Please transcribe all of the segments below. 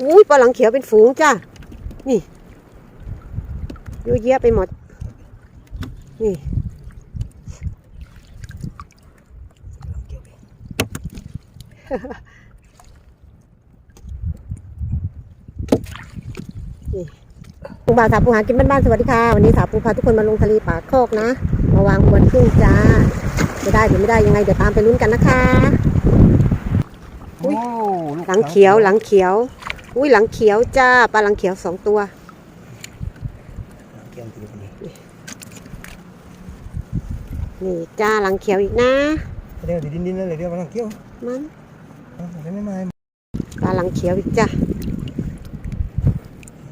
อุ้ยปลาหลังเขียวเป็นฝูงจ้านี่เยอะแยะไปหมด นี่ปูบ่าวสาวปูหากินบ้านๆสวัสดีค่ะวันนี้สาวปูพาทุกคนมาลงทะเลป่าโคกนะ มาวางบนพึ่งจ้าจะได้หรือไม่ได้ยังไงเดี๋ยวตามไปลุ้นกันนะคะอุ๊ยหลังเขียวหลังเขียว อุ้ยหลังเขียวจ้าปลาหลังเขียวสองตัวนี่จ้าหลังเขียวอีกนะเดี๋ยวดินดินเลยเดี๋ยวมันเกี่ยวมันไม่ม่ไม่ปลาหลังเขียวอีกจ้า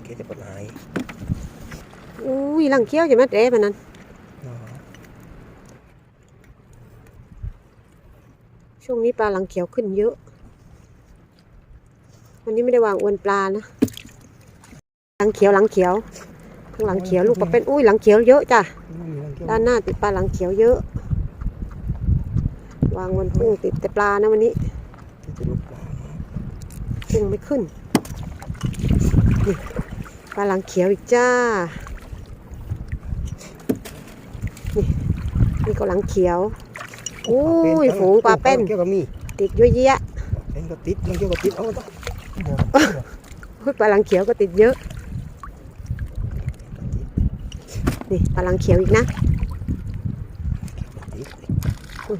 เกจะปวดหายอุ้ยหลังเขียวจะมาเด้มันนั้นช่วงนี้ปลาหลังเขียวขึ้นเยอะ วันนี้ไม่ได้วางอวนปลานะ หลังเขียวหลังเขียวข้างหลังเขียวลูกปลาเป็นอุ้ยหลังเขียวเยอะจ้ะด้านหน้าติดปลาหลังเขียวเยอะ วางบนพึ่งติดแต่ปลานะวันนี้ที่จะลุกปลาพึ่งไม่ขึ้นนี่ปลาหลังเขียวอีกจ้านี่นี่ก็หลังเขียวอุ้ยฝูงปลาเป็นเกี่ยวกับมีติดเยอะแยะเป็นก็ติดมันเกี่ยวกับติดเอา ต้อปลาลังเขียวก็ติดเยอะ นี่ปลาลังเขียวอีกนะ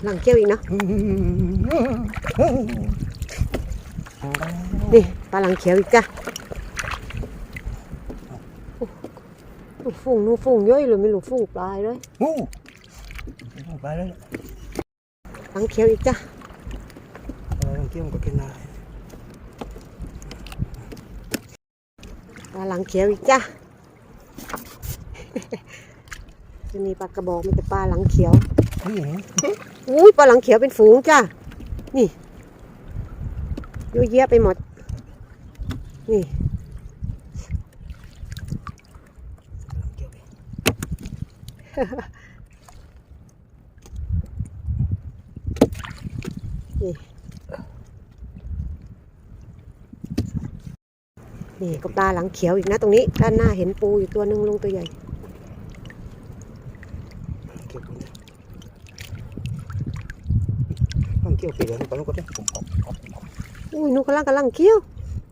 หลังเขียวอีกเนาะ นี่ปลาหลังเขียวอีกจ้ะโอ้โอ้ฝูงนู่นฝูงเยอะเลยไม่รู้ฝูงปลายเลยโอ้ไปแล้วหลังเขียวอีกจ้ะเกี่ยวก็กินได้ ปลาหลังเขียวอีกจ้ะจะมีปลากระบอกมีแต่ปลาหลังเขียวนี่อุ้ยปลาหลังเขียวเป็นฝูงจ้ะ นี่เยอะแยะไปหมด นี่ เกี่ยว นี่ก็ปลาหลังเขียวอีกนะตรงนี้ ด้านหน้าเห็นปูอยู่ตัวหนึ่งลงตัวใหญ่เกี่ยวต้องเกี่ยวปีเดียวไปแล้วก็ได้ผมเอาอุ้ยนูนกำลังกำลังเขี้ยว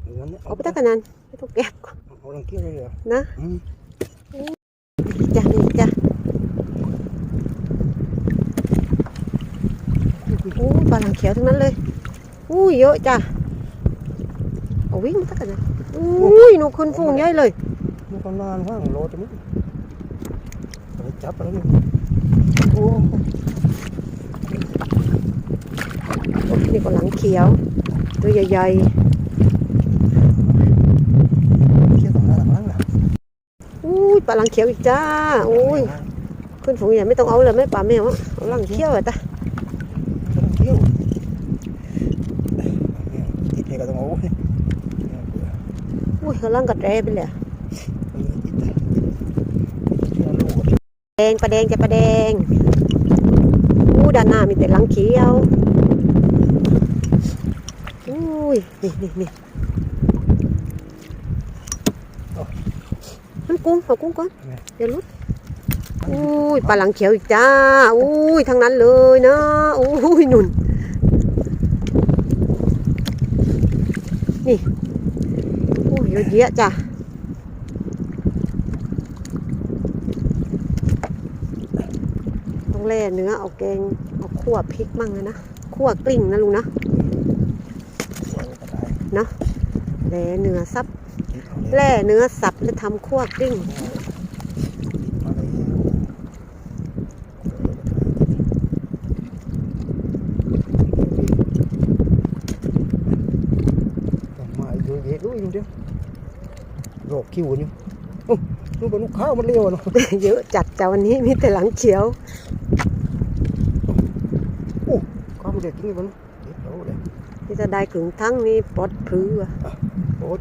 เอาเอาไปตั้งกันนั้นไม่ต้องเก็บเอาลังเกี่ยวเลยเหรอนะอืมนี่จ้ะนี่จ้ะอู้ปลาหลังเขียวทั้งนั้นเลยอู้ยเยอะจ้ะเอา วิ่งมาตั้งกันนะอุ้ยหนูขึ้นฟูงใหญ่เลยมันก็นานว่างโลจะมั้งไปจับแล้วนี่โอ้นี่ก็หลังเขียว ตัวใหญ่เกี่ยวของหน้าหลังหลังๆอุ้ยปลาหลังเขียวอีกจ้าอุ้ยขึ้นฟูงใหญ่ไม่ต้องเอาเลยไม่ปลาแมวอะเอาหลังเขียวอะจ้ะเที่ยวติดเลยก็ต้องเอา อุ้ยเขาลังกระแดไปเลยอะเที่ยวลูกแดงปลาแดงจะปลาแดงอู้ด้านหน้ามีแต่หลังเขียวอุ้ยนี่นี่นี่มันกุ้งเอากุ้งก่อนเดี๋ยวหลุดอุ้ยปลาหลังเขียวอีกจ้าอุ้ยทั้งนั้นเลยนะอุ้ยหนุนนี่อุ้ย เยอะแยะจ้ะต้องแล่เนื้อเอาแกงเอาคั่วพริกมั่งนะนะคั่วกลิ้งนะลุงนะเนาะแล่เนื้อสับแล่เนื้อสับแล้วทำคั่วกลิ้งมาเยอะแยะด้วยดู ดิโรคคิวนี่โอ้ลูกลูกข้าวมันเร็วเนาะเยอะจัดจ้าวันนี้มีแต่หลังเขียวข้าวมันเด็กจริงมันเด็กโตเลยที่จะได้ขึงทั้งนี้ปลดพรืออะโอ้ย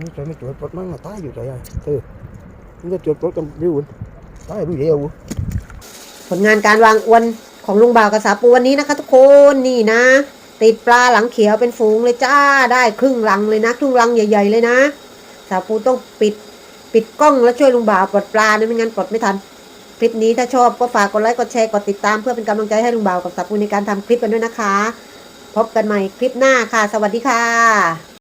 นี่ใจไม่จวดปลดมันมาตายอยู่ใจอะเออมันจะจวดปลดกันริ้วตายรู้เดียวผลงานการวางอวนโคของลุงบ่าวกับสาปูวันนี้นะคะทุกคนนี่นะ ติดปลาหลังเขียวเป็นฝูงเลยจ้าได้ครึ่งลังเลยนะ ครึ่งลังใหญ่ ๆ เลยนะ สาปูต้องปิดปิดกล้องแล้วช่วยลุงบ่าวปลดปลานะไม่งั้นปลดไม่ทัน คลิปนี้ถ้าชอบก็ฝากกดไลค์กดแชร์กดติดตามเพื่อเป็นกำลังใจให้ลุงบ่าวกับสาปูในการทำคลิปกันด้วยนะคะ พบกันใหม่คลิปหน้าค่ะ สวัสดีค่ะ